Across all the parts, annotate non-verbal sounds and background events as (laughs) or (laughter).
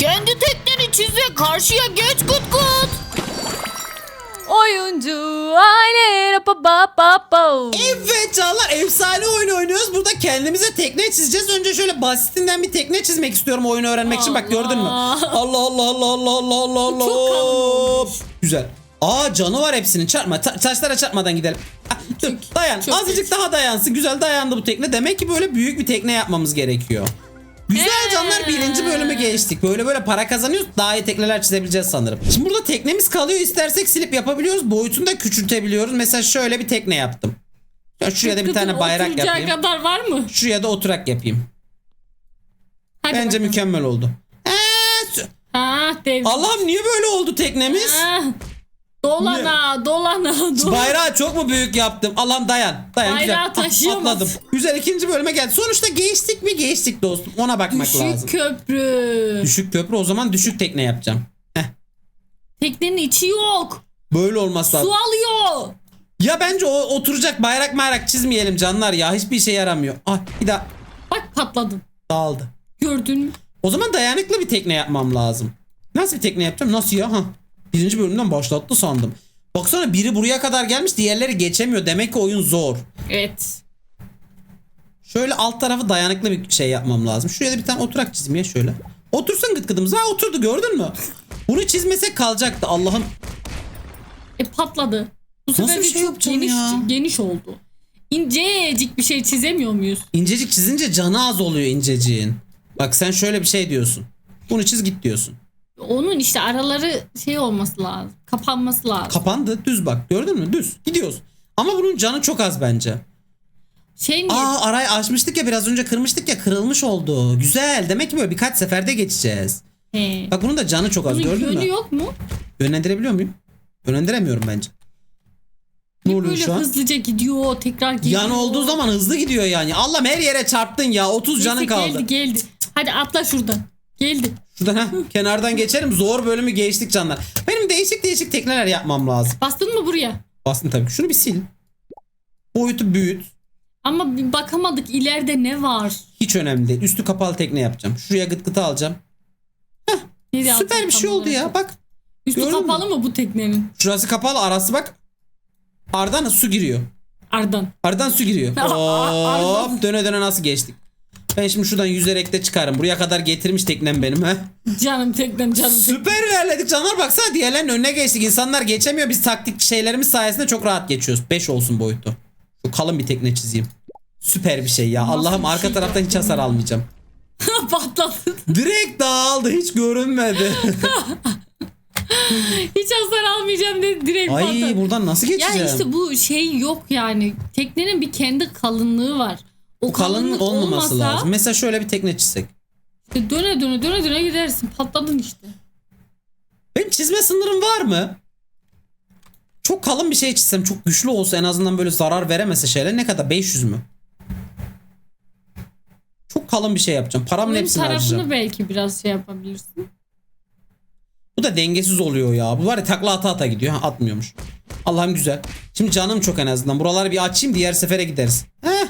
Kendi tekneni çiz ve karşıya geç kut kut. Oyuncu aile pa pa pa pa. Evet canlar efsane oyun oynuyoruz. Burada kendimize tekne çizeceğiz. Önce şöyle basitinden bir tekne çizmek istiyorum oyunu öğrenmek için. Bak gördün mü? Allah. Allah Allah Allah Allah Allah Allah Allah. Çok kalın olmuş. Güzel. Aa canı var hepsinin. Çarpma. Ta- taşlara çarpmadan gidelim. Ah, dur dayan. çok Azıcık geç. daha dayansın. Güzel dayandı bu tekne. Demek ki böyle büyük bir tekne yapmamız gerekiyor. Güzel Ee. canlar birinci bölümü geçtik. Böyle böyle para kazanıyoruz. Daha iyi tekneler çizebileceğiz sanırım. Şimdi burada teknemiz kalıyor. İstersek silip yapabiliyoruz. Boyutunu da küçültebiliyoruz. Mesela şöyle bir tekne yaptım. Ya Şuraya da bir tane bayrak Oturacağı yapayım. kadar var mı? Şuraya da oturak yapayım. Hadi Bence bakalım. mükemmel oldu. Ee, sü- dev. Allah'ım niye böyle oldu teknemiz? Ha, Dolana dolana (laughs) dolana. Bayrağı çok mu büyük yaptım? Allah'ım dayan. Dayan Bayrağı güzel. Ah, taşıyamaz. Atladım. Güzel ikinci bölüme geldi. Sonuçta geçtik mi geçtik dostum. Ona bakmak Düşük lazım. köprü. Düşük köprü o zaman düşük tekne yapacağım. Teknenin içi yok. böyle olmaz lazım. Su alıyor. Ya bence o oturacak bayrak bayrak çizmeyelim canlar ya. Hiçbir işe yaramıyor. Ah bir daha Bak patladın. dağıldı. Gördün mü? O zaman dayanıklı bir tekne yapmam lazım. Nasıl bir tekne yapacağım? Nasıl ya? Ha. Birinci bölümden başlattı sandım. Baksana biri buraya kadar gelmiş diğerleri geçemiyor. Demek ki oyun zor. Evet. Şöyle alt tarafı dayanıklı bir şey yapmam lazım. Şuraya da bir tane oturak çizeyim ya şöyle. Otursun gıt gıdımız. Ha oturdu gördün mü? Bunu çizmesek kalacaktı. Allah'ım E patladı. Bu sefer bir de şey çok yapacağım geniş, ya? geniş oldu. İncecik bir şey çizemiyor muyuz? incecik çizince canı az oluyor inceciğin. Bak sen şöyle bir şey diyorsun. Bunu çiz git diyorsun. Onun işte araları şey olması lazım. Kapanması lazım. Kapandı düz bak gördün mü düz gidiyoruz. Ama bunun canı çok az bence. şey niye? Aa arayı açmıştık ya biraz önce kırmıştık ya kırılmış oldu. Güzel demek ki böyle birkaç seferde geçeceğiz. He. Bak bunun da canı çok az Bunun gördün yönü mü? yok mu? Yönlendirebiliyor muyum? Yönlendiremiyorum bence. Ne oluyor böyle şu an? hızlıca gidiyor tekrar geliyor. Yan olduğu zaman hızlı gidiyor yani. Allah'ım her yere çarptın ya. 30 Neyse, canın kaldı. Geldi geldi. Hadi atla şuradan. Geldi. Şuradan ha, kenardan geçerim. Zor bölümü geçtik canlar. Benim değişik değişik tekneler yapmam lazım. Bastın mı buraya? Aslında tabii. Şunu bir sil. Boyutu büyüt. Ama bir bakamadık ileride ne var? Hiç önemli değil. Üstü kapalı tekne yapacağım. Şuraya gıt gıtı alacağım. Nereye Süper bir şey oldu ya. Bak. Üstü kapalı mı bu teknenin? Şurası kapalı. Arası bak. Ardan su giriyor. Ardan. Ardan su giriyor. (laughs) Ardan. Hop döne döne nasıl geçtik. Ben şimdi şuradan yüzerek de çıkarım. Buraya kadar getirmiş teknem benim. He. Canım teknem canım. Süper ilerledik canlar baksana diğerlerinin önüne geçtik. İnsanlar geçemiyor biz taktik şeylerimiz sayesinde çok rahat geçiyoruz. 5 olsun boyutu. Şu kalın bir tekne çizeyim. Süper bir şey ya. Allah'ım arka şey taraftan hiç hasar ya? almayacağım. (laughs) Patladı. Direkt dağıldı hiç görünmedi. (laughs) Hiç hasar almayacağım dedi direkt Ay patladı. buradan nasıl Ya geçeceğim? işte bu şey yok yani. Teknenin bir kendi kalınlığı var. O Kalın kalınlık olmaması olmasa lazım. Mesela şöyle bir tekne çizsek. işte döne döne döne döne gidersin. Patladın işte. Benim çizme sınırım var mı? Çok kalın bir şey çizsem çok güçlü olsa en azından böyle zarar veremese şeyler ne kadar 500 mü? Çok kalın bir şey yapacağım. Paramın Ön hepsini tarafını harcayacağım. belki biraz şey yapabilirsin. Bu da dengesiz oluyor ya. Bu var ya takla ata ata gidiyor. Ha, atmıyormuş. Allah'ım güzel. Şimdi canım çok en azından. Buraları bir açayım diğer sefere gideriz. Heh.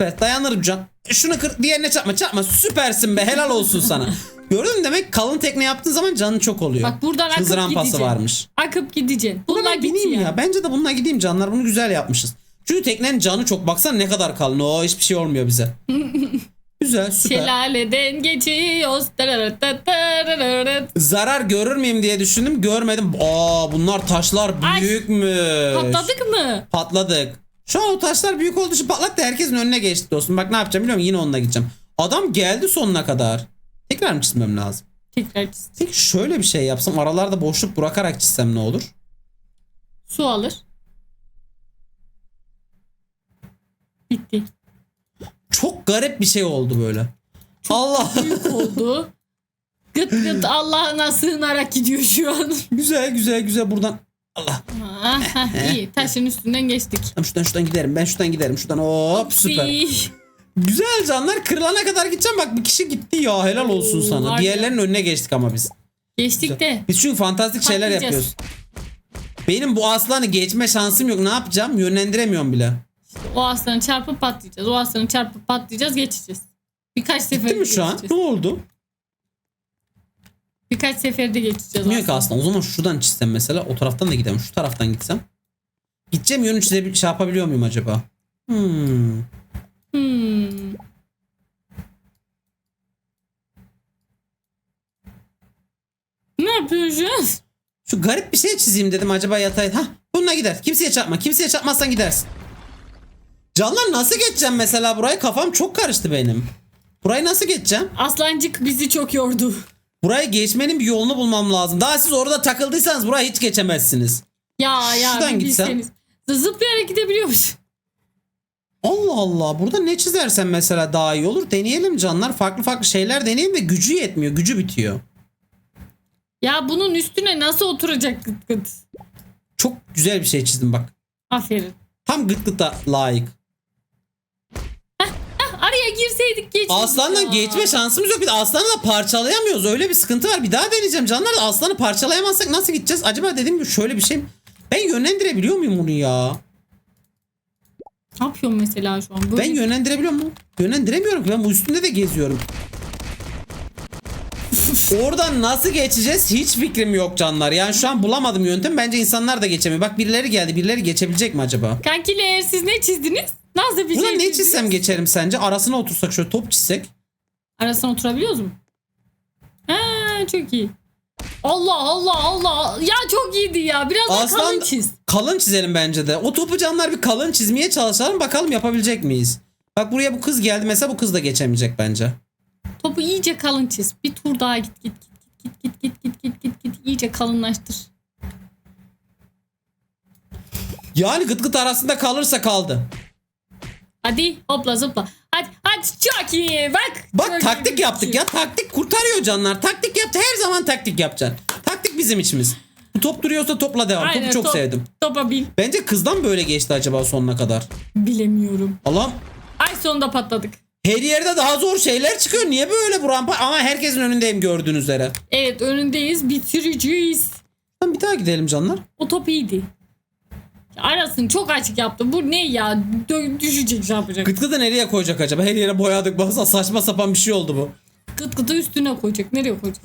Süper. Dayanırım can. Şunu kır. Diğerine çarpma çarpma. Süpersin be. Helal olsun sana. (laughs) Gördün mü demek kalın tekne yaptığın zaman canın çok oluyor. Bak buradan Hız akıp rampası gideceksin. varmış. Akıp gideceksin. Buna Bununla ben git bineyim ya. ya. Bence de bununla gideyim canlar. Bunu güzel yapmışız. Çünkü teknenin canı çok. Baksana ne kadar kalın. O hiçbir şey olmuyor bize. (laughs) güzel süper. Şelaleden geçiyoruz. Tararatatarararat. Zarar görür müyüm diye düşündüm. Görmedim. Aa bunlar taşlar Ay. büyükmüş. Patladık mı? Patladık. Şu an o taşlar büyük olduğu için patlattı. Herkesin önüne geçti dostum. Bak ne yapacağım biliyor musun? Yine onunla gideceğim. Adam geldi sonuna kadar. Tekrar mı çizmem lazım? Tekrar çiz. Peki şöyle bir şey yapsam aralarda boşluk bırakarak çizsem ne olur? Su alır. Bitti. Çok garip bir şey oldu böyle. Allah. (laughs) Büyük oldu. Gıt gıt Allah'ına sığınarak gidiyor şu an. güzel güzel güzel buradan. Allah. Ah, (laughs) ah, iyi taşın üstünden geçtik. Tamam şuradan şuradan giderim. Ben şuradan giderim. Şuradan hop süper. İyi. Güzel canlar. Kırılana kadar gideceğim. Bak bir kişi gitti ya. Helal olsun Oo, sana. var ya. Diğerlerinin önüne geçtik ama biz. Geçtik de. Biz çünkü fantastik şeyler Patlayacağız. yapıyoruz. Benim bu aslanı geçme şansım yok. Ne yapacağım? Yönlendiremiyorum bile. O aslanı çarpıp patlayacağız. O aslanı çarpıp patlayacağız geçeceğiz. Birkaç sefer Değil mi şu an? Ne oldu? Birkaç seferde geçeceğiz Bilmiyorum ki aslında. O zaman şuradan çizsem mesela o taraftan da gidemem. Şu taraftan gitsem. Gideceğim yönü çizebil şey yapabiliyor muyum acaba? Hmm. Hmm. Ne an? Şu garip bir şey çizeyim dedim acaba yatay. Ha bununla gider. Kimseye çarpma. Kimseye çarpmazsan gidersin. Canlar nasıl geçeceğim mesela burayı? Kafam çok karıştı benim. Burayı nasıl geçeceğim? Aslancık bizi çok yordu. Burayı geçmenin bir yolunu bulmam lazım. Daha siz orada takıldıysanız burayı hiç geçemezsiniz. Ya ya Şuradan bir gitsem. bilseniz. Zıplayarak gidebiliyor musun? Allah Allah. Burada ne çizersem mesela daha iyi olur. Deneyelim canlar. Farklı farklı şeyler deneyelim de gücü yetmiyor. Gücü bitiyor. Ya bunun üstüne nasıl oturacak gıt gıt? Çok güzel bir şey çizdim bak. Aferin. Tam gıt gıta layık. Araya girseydik geçtik. Aslanla ya. geçme şansımız yok. Bir de aslanı da parçalayamıyoruz. Öyle bir sıkıntı var. Bir daha deneyeceğim. Canlar aslanı parçalayamazsak nasıl gideceğiz? Acaba dediğim gibi şöyle bir şey? Ben yönlendirebiliyor muyum bunu ya? Ne yapıyorsun mesela şu an? Böyle Ben yönlendirebiliyor muyum? Yönlendiremiyorum ki. Ben bu üstünde de geziyorum. Oradan nasıl geçeceğiz hiç fikrim yok canlar. Yani şu an bulamadım yöntem. Bence insanlar da geçemiyor. Bak birileri geldi. Birileri geçebilecek mi acaba? Kankiler siz ne çizdiniz? Nasıl bir Buna şey ne çizsem geçerim sence? Arasına otursak şöyle top çizsek. Arasına oturabiliyoruz mu? Ha çok iyi. Allah Allah Allah. Ya çok iyiydi ya. Biraz daha Aslan kalın çiz. kalın çizelim bence de. O topu canlar bir kalın çizmeye çalışalım. Bakalım yapabilecek miyiz? Bak buraya bu kız geldi. Mesela bu kız da geçemeyecek bence. Topu iyice kalın çiz. Bir tur daha git git git git git git git git git iyice kalınlaştır. Yani gıt gıt arasında kalırsa kaldı. Hadi hopla zıpla. Hadi hadi çok iyi bak. Bak Çok taktik iyi. yaptık ya. Taktik kurtarıyor canlar. Taktik yaptı. Her zaman taktik yapacaksın. Taktik bizim içimiz. Bu top duruyorsa topla devam. Aynen, Topu çok top- sevdim. Topa bin. Bence kızdan böyle geçti acaba sonuna kadar. Bilemiyorum. Allah'ım Ay sonunda patladık. her yerde daha zor şeyler çıkıyor. Niye böyle bu rampa? Ama herkesin önündeyim gördüğünüz üzere. Evet önündeyiz bitireceğiz. Tamam bir daha gidelim canlar. O top iyiydi. Arasını çok açık yaptı. Bu ne ya? Dö- düşecek şey yapacak. Gıt gıdı nereye koyacak acaba? Her yere boyadık. Bazen saçma sapan bir şey oldu bu. Gıt gıtı üstüne koyacak. Nereye koyacak?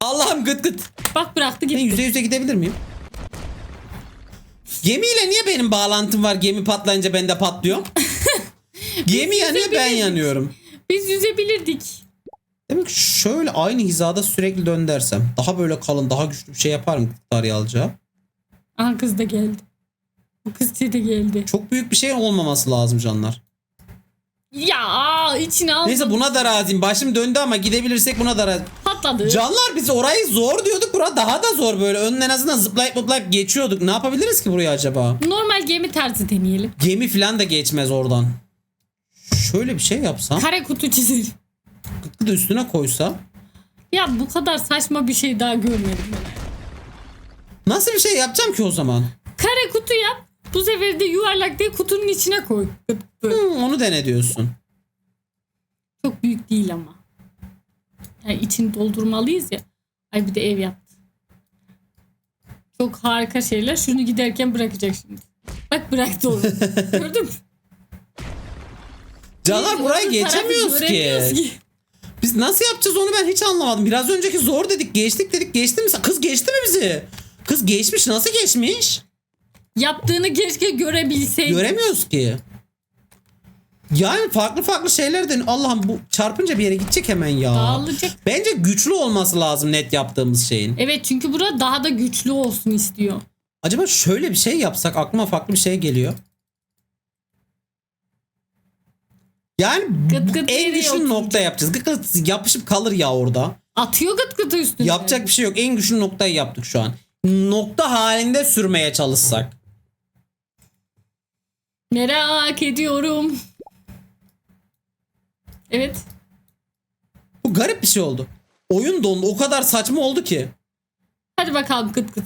Allah'ım gıt gıt. Bak bıraktı Ben gitti. yüze yüze gidebilir miyim? Gemiyle niye benim bağlantım var? Gemi patlayınca ben de patlıyorum. (laughs) Gemi yanıyor ben yüzebilirdik. yanıyorum. Biz yüzebilirdik. Demek ki şöyle aynı hizada sürekli döndürsem. Daha böyle kalın daha güçlü bir şey yaparım Tarih alacağı. Aha kız da geldi. Bu kız de geldi. Çok büyük bir şey olmaması lazım canlar. Ya içine aldı. Neyse buna da razıyım. Başım döndü ama gidebilirsek buna da razıyım. Patladı. Canlar biz orayı zor diyorduk. Bura daha da zor böyle. Önüne en azından zıplayıp zıplayıp geçiyorduk. Ne yapabiliriz ki buraya acaba? Normal gemi tarzı deneyelim. Gemi falan da geçmez oradan. Şöyle bir şey yapsam. Kare kutu çizelim. Gıtkı da üstüne koysa. Ya bu kadar saçma bir şey daha görmedim ben. Nasıl bir şey yapacağım ki o zaman? Kare kutu yap. Bu sefer de yuvarlak değil kutunun içine koy. Hı, onu dene diyorsun. Çok büyük değil ama. Yani içini doldurmalıyız ya. Ay bir de ev yaptı. Çok harika şeyler. Şunu giderken bırakacak şimdi. Bak bıraktı onu. (laughs) Gördün mü? Canlar Biz burayı öbür tarafı geçemiyoruz ki. göremiyoruz Biz nasıl yapacağız onu ben hiç anlamadım. Biraz önceki zor dedik geçtik dedik geçti mi? Kız geçti mi bizi? Kız geçmiş nasıl geçmiş? Yaptığını keşke görebilseydik. Göremiyoruz ki. Yani farklı farklı şeyler de Allah'ım bu çarpınca bir yere gidecek hemen ya. Dağılacak. Bence güçlü olması lazım net yaptığımız şeyin. Evet çünkü bura daha da güçlü olsun istiyor. Acaba şöyle bir şey yapsak aklıma farklı bir şey geliyor. Yani Gıt gıt en güçlü oturacak? nokta yapacağız. Gıt gıt yapışıp kalır ya orada. Atıyor gıt gıtı üstüne. Yapacak bir şey yok. En güçlü noktayı yaptık şu an. Nokta halinde sürmeye çalışsak. Merak ediyorum. Evet. Bu garip bir şey oldu. Oyun dondu. O kadar saçma oldu ki. Hadi bakalım gıt gıt.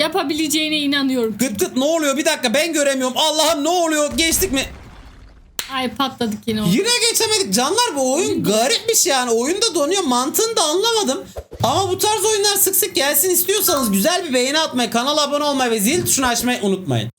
Yapabileceğine inanıyorum. Gıt gıt ne oluyor? Bir dakika ben göremiyorum. Allah'ım ne oluyor? Geçtik mi? Ay patladık yine. orada. Yine geçemedik. Canlar bu oyun garipmiş yani. Oyunda donuyor. Mantığını da anlamadım. Ama bu tarz oyunlar sık sık gelsin istiyorsanız güzel bir beğeni atmayı, kanala abone olmayı ve zil tuşunu açmayı unutmayın.